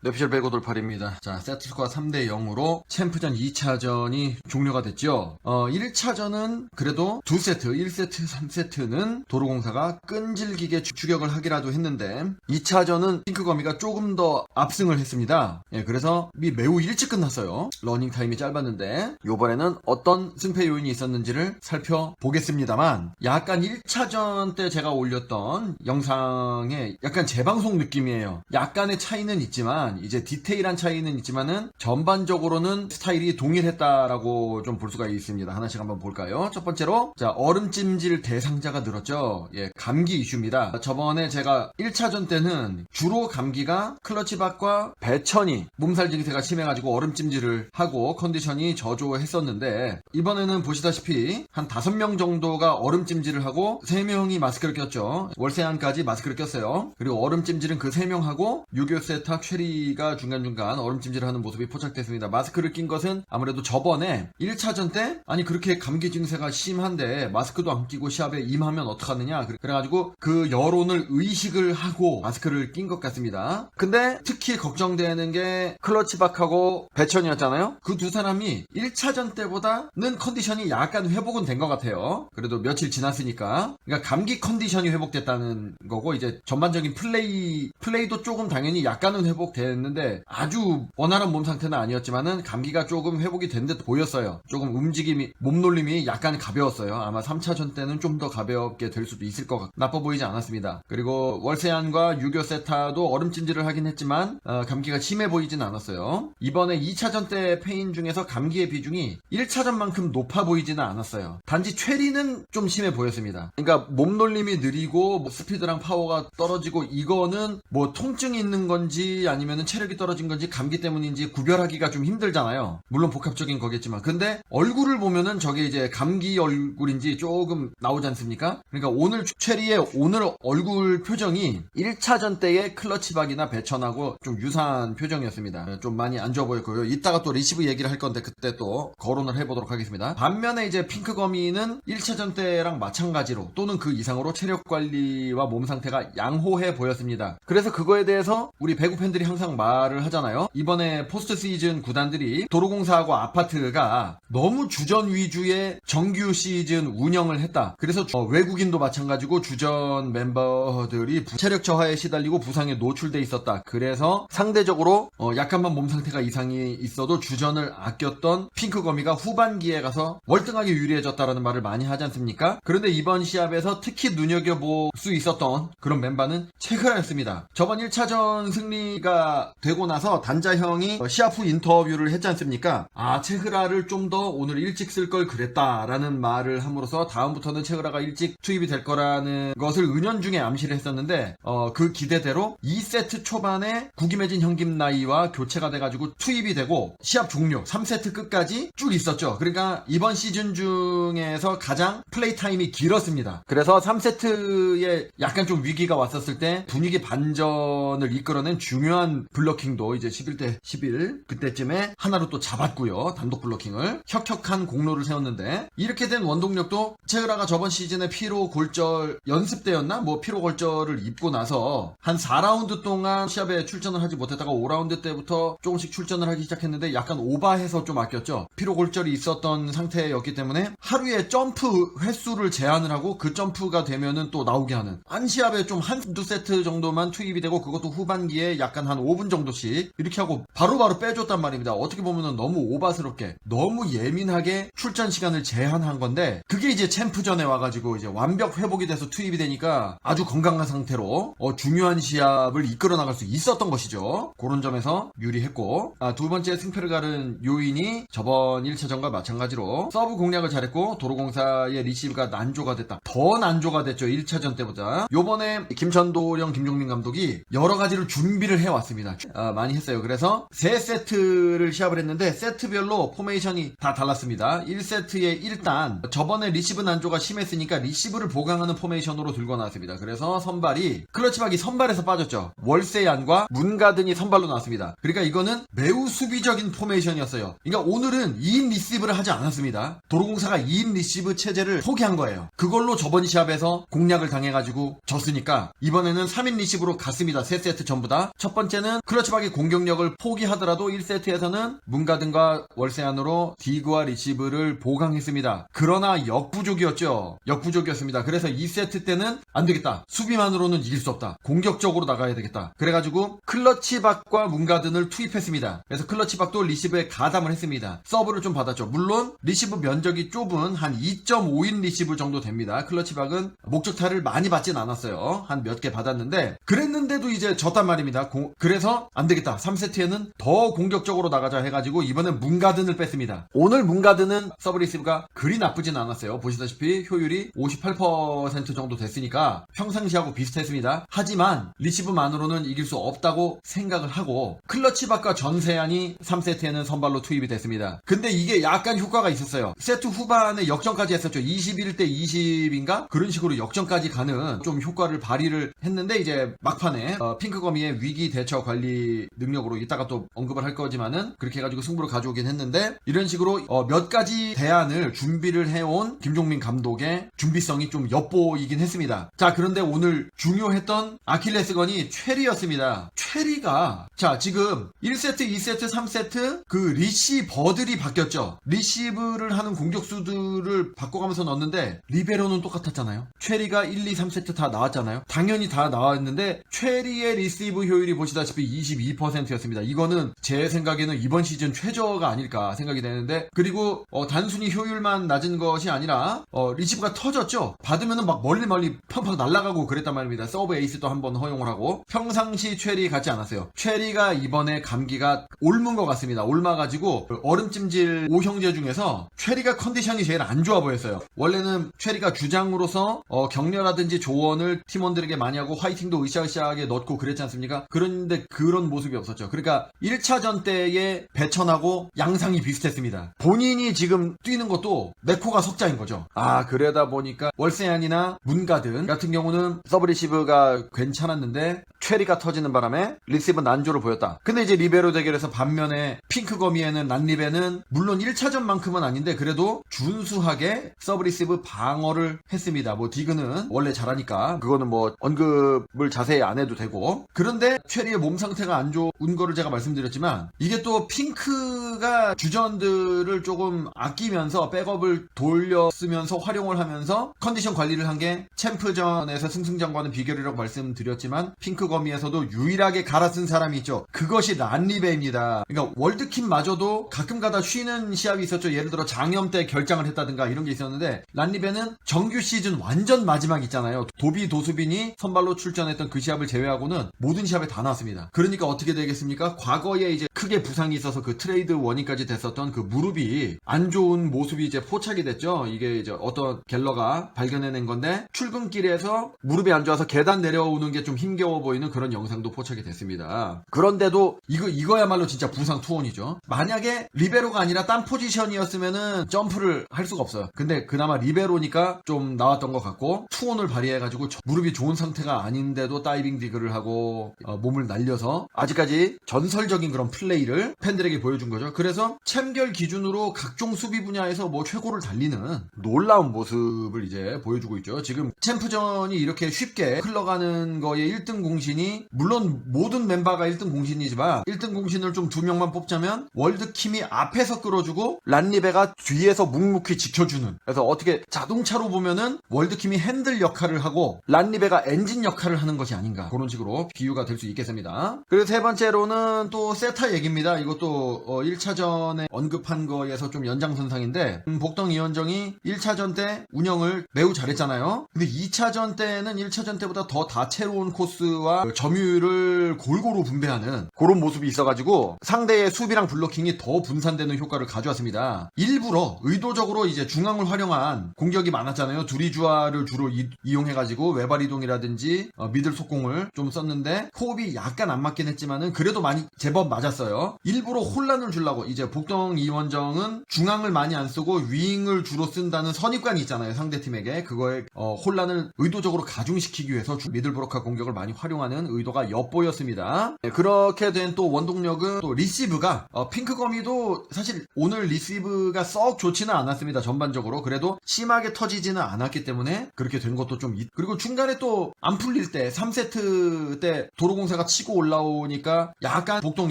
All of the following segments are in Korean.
뇌피셜 배고 돌팔입니다. 자, 세트스코어 3대 0으로 챔프전 2차전이 종료가 됐죠. 어, 1차전은 그래도 2세트, 1세트, 3세트는 도로공사가 끈질기게 추- 추격을 하기라도 했는데 2차전은 핑크거미가 조금 더 압승을 했습니다. 예, 그래서 이 매우 일찍 끝났어요. 러닝 타임이 짧았는데 요번에는 어떤 승패 요인이 있었는지를 살펴보겠습니다만 약간 1차전 때 제가 올렸던 영상에 약간 재방송 느낌이에요. 약간의 차이는 있지만 이제 디테일한 차이는 있지만은 전반적으로는 스타일이 동일했다라고 좀 볼 수가 있습니다. 하나씩 한번 볼까요? 첫 번째로 자 얼음찜질 대상자가 늘었죠. 예, 감기 이슈입니다. 저번에 제가 1차전 때는 주로 감기가 클러치박과 배천이 몸살 증세가 심해가지고 얼음찜질을 하고 컨디션이 저조했었는데 이번에는 보시다시피 한 5명 정도가 얼음찜질을 하고 3명이 마스크를 꼈죠. 월세안까지 마스크를 꼈어요. 그리고 얼음찜질은 그 3명하고 유교세타 최리 가 중간중간 얼음찜질을 하는 모습이 포착됐습니다. 마스크를 낀 것은 아무래도 저번에 1차전 때 아니 그렇게 감기 증세가 심한데 마스크도 안 끼고 시합에 임하면 어떡하느냐 그래- 그래가지고 그 여론을 의식을 하고 마스크를 낀 것 같습니다. 근데 특히 걱정되는 게 클러치박하고 배천이었잖아요. 그 두 사람이 1차전 때보다는 컨디션이 약간 회복은 된 것 같아요. 그래도 며칠 지났으니까. 그러니까 감기 컨디션이 회복됐다는 거고 이제 전반적인 플레이 플레이도 조금 당연히 약간은 회복 됐는데 아주 원활한 몸 상태는 아니었지만은 감기가 조금 회복이 된 듯 보였어요. 조금 움직임이 몸놀림이 약간 가벼웠어요. 아마 3차전 때는 좀 더 가볍게 될 수도 있을 것 같고 나빠 보이지 않았습니다. 그리고 월세안과 유교 세타도 얼음 찜질을 하긴 했지만 어, 감기가 심해 보이진 않았어요. 이번에 2차전 때 페인 중에서 감기의 비중이 1차전만큼 높아 보이지는 않았어요. 단지 최리는 좀 심해 보였습니다. 그러니까 몸놀림이 느리고 뭐 스피드랑 파워가 떨어지고 이거는 뭐 통증이 있는 건지 아니면 체력이 떨어진 건지 감기 때문인지 구별하기가 좀 힘들잖아요. 물론 복합적인 거겠지만 근데 얼굴을 보면은 저게 이제 감기 얼굴인지 조금 나오지 않습니까? 그러니까 오늘 최리의 오늘 얼굴 표정이 1차전 때의 클러치박이나 배천하고 좀 유사한 표정이었습니다. 좀 많이 안 좋아 보였고요. 이따가 또 리시브 얘기를 할 건데 그때 또 거론을 해보도록 하겠습니다. 반면에 이제 핑크 거미는 1차전 때랑 마찬가지로 또는 그 이상으로 체력 관리와 몸 상태가 양호해 보였습니다. 그래서 그거에 대해서 우리 배구 팬들이 항상 말을 하잖아요. 이번에 포스트 시즌 구단들이 도로공사하고 아파트가 너무 주전 위주의 정규 시즌 운영을 했다. 그래서 어, 외국인도 마찬가지고 주전 멤버들이 부- 체력 저하에 시달리고 부상에 노출돼 있었다. 그래서 상대적으로 어, 약간만 몸 상태가 이상이 있어도 주전을 아꼈던 핑크거미가 후반기에 가서 월등하게 유리해졌다라는 말을 많이 하지 않습니까? 그런데 이번 시합에서 특히 눈여겨볼 수 있었던 그런 멤버는 체크라였습니다. 저번 1차전 승리가 되고 나서 단자 형이 어, 시합 후 인터뷰를 했지 않습니까? 아, 체흐라를 좀 더 오늘 일찍 쓸 걸 그랬다라는 말을 함으로써 다음부터는 체흐라가 일찍 투입이 될 거라는 것을 은연중에 암시를 했었는데 어, 그 기대대로 2세트 초반에 구김해진 형김 나이와 교체가 돼가지고 투입이 되고 시합 종료 3세트 끝까지 쭉 있었죠. 그러니까 이번 시즌 중에서 가장 플레이 타임이 길었습니다. 그래서 3세트에 약간 좀 위기가 왔었을 때 분위기 반전을 이끌어낸 중요한 블러킹도 이제 11대 11 그때쯤에 하나로 또 잡았고요. 단독 블러킹을 혁혁한 공로를 세웠는데 이렇게 된 원동력도 체흐라가 저번 시즌에 피로 골절 연습 때였나 뭐 피로 골절을 입고 나서 한 4라운드 동안 시합에 출전을 하지 못했다가 5라운드 때부터 조금씩 출전을 하기 시작했는데 약간 오바해서 좀 아꼈죠. 피로 골절이 있었던 상태였기 때문에 하루에 점프 횟수를 제한을 하고 그 점프가 되면은 또 나오게 하는 한 시합에 좀 한두 세트 정도만 투입이 되고 그것도 후반기에 약간 한 5분 정도씩 이렇게 하고 바로 바로 빼줬단 말입니다. 어떻게 보면은 너무 오바스럽게 너무 예민하게 출전 시간을 제한한 건데 그게 이제 챔프전에 와가지고 이제 완벽 회복이 돼서 투입이 되니까 아주 건강한 상태로 어, 중요한 시합을 이끌어 나갈 수 있었던 것이죠. 그런 점에서 유리했고 아, 두 번째 승패를 가른 요인이 저번 1차전과 마찬가지로 서브 공략을 잘했고 도로공사의 리시브가 난조가 됐다. 더 난조가 됐죠. 1차전 때보다. 요번에 김천도령 김종민 감독이 여러 가지를 준비를 해왔습니다. 아, 많이 했어요. 그래서 세 세트를 시합을 했는데 세트별로 포메이션이 다 달랐습니다. 1세트에 일단 저번에 리시브 난조가 심했으니까 리시브를 보강하는 포메이션으로 들고 나왔습니다. 그래서 선발이 클러치박이 선발에서 빠졌죠. 월세안과 문가든이 선발로 나왔습니다. 그러니까 이거는 매우 수비적인 포메이션이었어요. 그러니까 오늘은 2인 리시브를 하지 않았습니다. 도로공사가 2인 리시브 체제를 포기한 거예요. 그걸로 저번 시합에서 공략을 당해가지고 졌으니까 이번에는 3인 리시브로 갔습니다. 세 세트 전부 다. 첫 번째는 2세트는 클러치박이 공격력을 포기하더라도 1세트에서는 문가든과 월세안으로 디그와 리시브를 보강했습니다. 그러나 역부족이었죠. 역부족이었습니다. 그래서 2세트 때는 안 되겠다. 수비만으로는 이길 수 없다. 공격적으로 나가야 되겠다. 그래가지고 클러치박과 문가든을 투입했습니다. 그래서 클러치박도 리시브에 가담을 했습니다. 서브를 좀 받았죠. 물론 리시브 면적이 좁은 한 2.5인 리시브 정도 됩니다. 클러치박은 목적타를 많이 받진 않았어요. 한 몇 개 받았는데 그랬는데도 이제 졌단 말입니다. 공- 그래서 안 되겠다. 3세트에는 더 공격적으로 나가자 해가지고 이번엔 문가든을 뺐습니다. 오늘 문가든은 서브 리시브가 그리 나쁘진 않았어요. 보시다시피 효율이 58% 정도 됐으니까 평상시하고 비슷했습니다. 하지만 리시브만으로는 이길 수 없다고 생각을 하고 클러치박과 전세안이 3세트에는 선발로 투입이 됐습니다. 근데 이게 약간 효과가 있었어요. 세트 후반에 역전까지 했었죠. 21대 20인가? 그런 식으로 역전까지 가는 좀 효과를 발휘를 했는데 이제 막판에 어, 핑크거미의 위기 대처 관리 능력으로 이따가 또 언급을 할 거지만은 그렇게 해가지고 승부를 가져오긴 했는데 이런 식으로 어, 몇 가지 대안을 준비를 해온 김종민 감독의 준비성이 좀 엿보이긴 했습니다. 자 그런데 오늘 중요했던 아킬레스건이 최리였습니다. 최리가 자 지금 1세트, 2세트, 3세트 그 리시버들이 바뀌었죠. 리시브를 하는 공격수들을 바꿔가면서 넣었는데 리베로는 똑같았잖아요. 최리가 1, 2, 3세트 다 나왔잖아요. 당연히 다 나왔는데 최리의 리시브 효율이 보시다시피 22%였습니다. 이거는 제 생각에는 이번 시즌 최저가 아닐까 생각이 되는데 그리고 어, 단순히 효율만 낮은 것이 아니라 어, 리시브가 터졌죠. 받으면은 막 멀리 멀리 팡팡 날아가고 그랬단 말입니다. 서브 에이스도 한번 허용을 하고 평상시 최리 같지 않았어요. 최리가 이번에 감기가 옮은 것 같습니다. 옮아가지고 그 얼음찜질 5형제 중에서 최리가 컨디션이 제일 안 좋아 보였어요. 원래는 최리가 주장으로서 어, 격려라든지 조언을 팀원들에게 많이 하고 화이팅도 으쌰으쌰하게 넣고 그랬지 않습니까? 그런데 그런 모습이 없었죠. 그러니까 1차전 때의 배천하고 양상이 비슷했습니다. 본인이 지금 뛰는 것도 네코가 석자인 거죠. 아 그러다 보니까 월세안이나 문가든 같은 경우는 서브리시브가 괜찮았는데 최리가 터지는 바람에 리시브 난조를 보였다. 근데 이제 리베로 대결에서 반면에 핑크 거미에는 난리베는 물론 1차전만큼은 아닌데 그래도 준수하게 서브리시브 방어를 했습니다. 뭐 디그는 원래 잘하니까 그거는 뭐 언급을 자세히 안 해도 되고 그런데 최리의 몸 상태가 안 좋은 거를 제가 말씀드렸지만 이게 또 핑크가 주전들을 조금 아끼면서 백업을 돌렸으면서 활용을 하면서 컨디션 관리를 한 게 챔프전에서 승승장과는 비결이라고 말씀드렸지만 핑크 거미에서도 유일하게 갈아 쓴 사람이 있죠. 그것이 란리베입니다. 그러니까 월드컵마저도 가끔가다 쉬는 시합이 있었죠. 예를 들어 장염 때 결장을 했다든가 이런 게 있었는데 란리베는 정규 시즌 완전 마지막 있잖아요. 도비 도수빈이 선발로 출전했던 그 시합을 제외하고는 모든 시합에 다 나왔습니다. 그러니까 어떻게 되겠습니까? 과거에 이제 크게 부상이 있어서 그 트레이드 원인까지 됐었던 그 무릎이 안 좋은 모습이 이제 포착이 됐죠. 이게 이제 어떤 갤러가 발견해낸 건데 출근길에서 무릎이 안 좋아서 계단 내려오는 게 좀 힘겨워 보이는 그런 영상도 포착이 됐습니다. 그런데도 이거 이거야말로 진짜 부상 투혼이죠. 만약에 리베로가 아니라 딴 포지션이었으면은 점프를 할 수가 없어요. 근데 그나마 리베로니까 좀 나왔던 것 같고 투혼을 발휘해가지고 저- 무릎이 좋은 상태가 아닌데도 다이빙 디그를 하고 어, 몸을 날려 서 아직까지 전설적인 그런 플레이를 팬들에게 보여준 거죠. 그래서 챔결 기준으로 각종 수비 분야에서 뭐 최고를 달리는 놀라운 모습을 이제 보여주고 있죠. 지금 챔프전이 이렇게 쉽게 흘러가는 거에 1등 공신이 물론 모든 멤버가 1등 공신이지만 1등 공신을 좀 두 명만 뽑자면 월드킴이 앞에서 끌어주고 란리베가 뒤에서 묵묵히 지켜주는 그래서 어떻게 자동차로 보면은 월드킴이 핸들 역할을 하고 란리베가 엔진 역할을 하는 것이 아닌가 그런 식으로 비유가 될 수 있겠습니다. 그리고 세 번째로는 또 세타 얘기입니다. 이것도 1차전에 언급한 거에서 좀 연장선상인데 음, 복동 이현정이 1차전 때 운영을 매우 잘했잖아요. 근데 2차전 때는 1차전 때보다 더 다채로운 코스와 그 점유율을 골고루 분배하는 그런 모습이 있어가지고 상대의 수비랑 블로킹이 더 분산되는 효과를 가져왔습니다. 일부러 의도적으로 이제 중앙을 활용한 공격이 많았잖아요. 두리주아를 주로 이, 용해가지고 외발 이동이라든지 어, 미들 속공을 좀 썼는데 호흡이 약간 안 맞긴 했지만은 그래도 많이 제법 맞았어요. 일부러 혼란을 주려고 이제 복동 이원정은 중앙을 많이 안 쓰고 윙을 주로 쓴다는 선입관이 있잖아요. 상대팀에게 그거에 어, 혼란을 의도적으로 가중시키기 위해서 주- 미들브로커 공격을 많이 활용하는 의도가 엿보였습니다. 네, 그렇게 된 또 원동력은 또 리시브가 어, 핑크거미도 사실 오늘 리시브가 썩 좋지는 않았습니다. 전반적으로 그래도 심하게 터지지는 않았기 때문에 그렇게 된 것도 좀 있- 그리고 중간에 또 안 풀릴 때 3세트 때 도로공사가 치고 올라오니까 약간 복동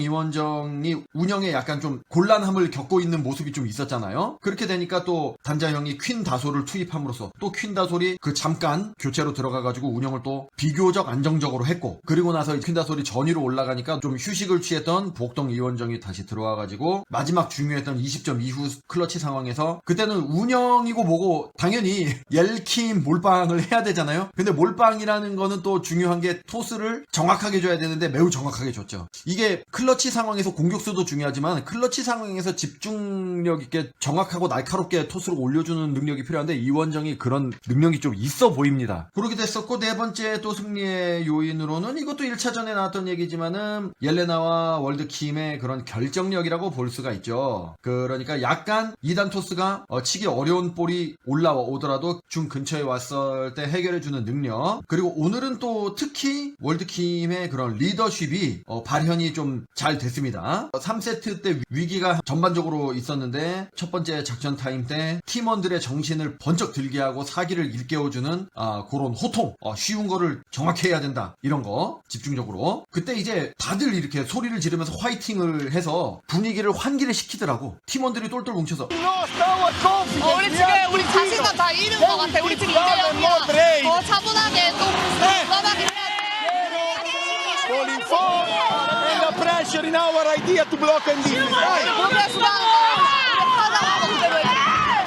이원정이 운영에 약간 좀 곤란함을 겪고 있는 모습이 좀 있었잖아요. 그렇게 되니까 또 단자 형이 퀸 다솔을 투입함으로써 또 퀸 다솔이 그 잠깐 교체로 들어가가지고 운영을 또 비교적 안정적으로 했고 그리고 나서 퀸 다솔이 전위로 올라가니까 좀 휴식을 취했던 복동 이원정이 다시 들어와가지고 마지막 중요했던 20점 이후 클러치 상황에서 그때는 운영이고 뭐고 당연히 옐킴 몰빵을 해야 되잖아요. 근데 몰빵이라는 거는 또 중요한 게 토스를 정확하게 줘야 되는데 매우 정확하게 줬죠. 이게 클러치 상황에서 공격수도 중요하지만 클러치 상황에서 집중력 있게 정확하고 날카롭게 토스를 올려주는 능력이 필요한데 이원정이 그런 능력이 좀 있어 보입니다. 그렇게 됐었고 네 번째 또 승리의 요인으로는 이것도 1차전에 나왔던 얘기지만은 옐레나와 월드킴의 그런 결정력이라고 볼 수가 있죠. 그러니까 약간 2단 토스가 어, 치기 어려운 볼이 올라와 오더라도 중 근처에 왔을 때 해결해주는 능력 그리고 오늘은 또 특히 월드킴의 그런 리더 십이 어, 발현이 좀 잘 됐습니다. 3세트 때 위기가 전반적으로 있었는데 첫 번째 작전 타임 때 팀원들의 정신을 번쩍 들게 하고 사기를 일깨워주는 아, 그런 호통 어, 쉬운 거를 정확히 해야 된다. 이런 거 집중적으로. 그때 이제 다들 이렇게 소리를 지르면서 화이팅을 해서 분위기를 환기를 시키더라고. 팀원들이 똘똘 뭉쳐서. 어, 우리 지금 우리 자신감 다 잃은 것 같아. 우리 지금 2대 0이야. 더 차분하게 또 돼. Falling forward and the pressure in our idea to block and.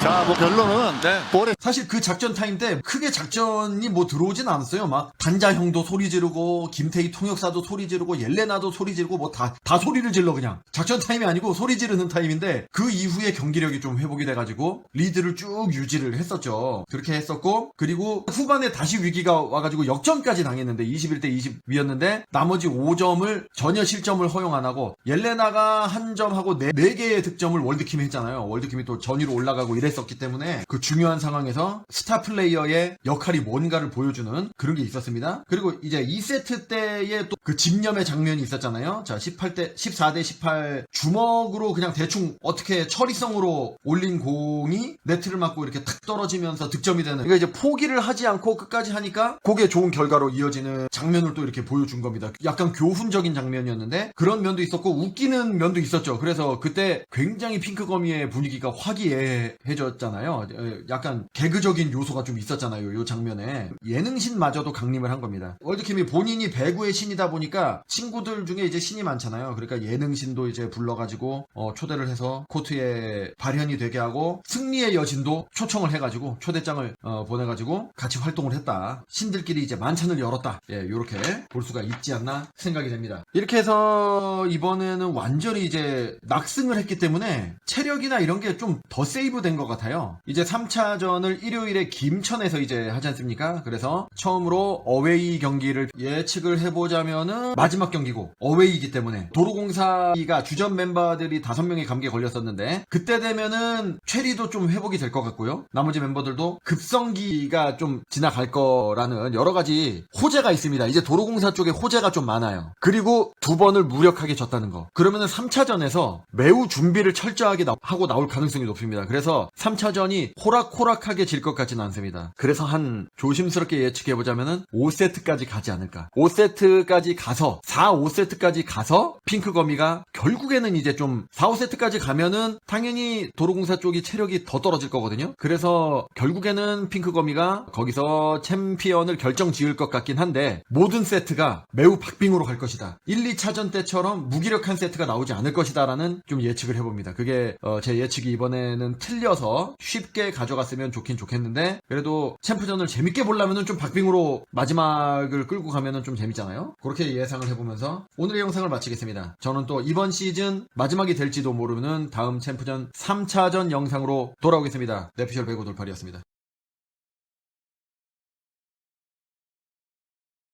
자, 뭐 결론은 네. 볼에 사실 그 작전 타임 때 크게 작전이 뭐 들어오진 않았어요. 막 단자형도 소리 지르고 김태희 통역사도 소리 지르고 옐레나도 소리 지르고 뭐 다 다 소리를 질러 그냥 작전 타임이 아니고 소리 지르는 타임인데 그 이후에 경기력이 좀 회복이 돼가지고 리드를 쭉 유지를 했었죠. 그렇게 했었고 그리고 후반에 다시 위기가 와가지고 역전까지 당했는데 21대 20이었는데 나머지 5점을 전혀 실점을 허용 안 하고 옐레나가 한 점하고 네, 네 개의 득점을 월드킴이 했잖아요. 월드킴이 또 전위로 올라가고 이랬 었기 때문에 그 중요한 상황에서 스타 플레이어의 역할이 뭔가를 보여주는 그런 게 있었습니다. 그리고 이제 2세트 때의 또그 집념의 장면이 있었잖아요. 자, 18대 14대 18 주먹으로 그냥 대충 어떻게 처리성으로 올린 공이 네트를 맞고 이렇게 탁 떨어지면서 득점이 되는. 그러니까 이제 포기를 하지 않고 끝까지 하니까 그게 좋은 결과로 이어지는 장면을 또 이렇게 보여준 겁니다. 약간 교훈적인 장면이었는데 그런 면도 있었고 웃기는 면도 있었죠. 그래서 그때 굉장히 핑크 거미의 분위기가 화기애애해졌잖아요. 에, 약간 개그적인 요소가 좀 있었잖아요. 요 장면에 예능신마저도 강림을 한 겁니다. 월드킴이 본인이 배구의 신이다 보니까 친구들 중에 이제 신이 많잖아요. 그러니까 예능신도 이제 불러가지고 어, 초대를 해서 코트에 발현이 되게 하고 승리의 여신도 초청을 해가지고 초대장을 어, 보내가지고 같이 활동을 했다. 신들끼리 이제 만찬을 열었다. 예, 요렇게 볼 수가 있지 않나 생각이 됩니다. 이렇게 해서 이번에는 완전히 이제 낙승을 했기 때문에 체력이나 이런 게 좀 더 세이브된 것 같아요. 이제 3차전을 일요일에 김천에서 이제 하지 않습니까? 그래서 처음으로 어웨이 경기를 예측을 해보자면 은 마지막 경기고 어웨이이기 때문에 도로공사가 주전 멤버들이 5명의 감기에 걸렸었는데 그때 되면은 체리도 좀 회복이 될 것 같고요. 나머지 멤버들도 급성기가 좀 지나갈 거라는 여러 가지 호재가 있습니다. 이제 도로공사 쪽에 호재가 좀 많아요. 그리고 두 번을 무력하게 졌다는 거. 그러면은 3차전에서 매우 준비를 철저하게 나- 하고 나올 가능성이 높습니다. 그래서 3차전이 호락호락하게 질 것 같지는 않습니다. 그래서 한 조심스럽게 예측해 보자면은 5세트까지 가지 않을까. 5세트까지 가서 4, 5세트까지 가서 핑크거미가 결국에는 이제 좀 4, 5세트까지 가면은 당연히 도로공사 쪽이 체력이 더 떨어질 거거든요. 그래서 결국에는 핑크거미가 거기서 챔피언을 결정 지을 것 같긴 한데 모든 세트가 매우 박빙으로 갈 것이다. 1, 2차전 때처럼 무기력한 세트가 나오지 않을 것이다라는 좀 예측을 해봅니다. 그게 어, 제 예측이 이번에는 틀려서 쉽게 가져갔으면 좋긴 좋겠는데 그래도 챔프전을 재밌게 보려면은 좀 박빙으로 마지막을 끌고 가면은 좀 재밌잖아요. 그 렇게 예상을 해보면서 오늘의 영상을 마치겠습니다. 저는 또 이번 시즌 마지막이 될지도 모르는 다음 챔프전 3차전 영상으로 돌아오겠습니다. 내피셜 배구 돌팔이었습니다.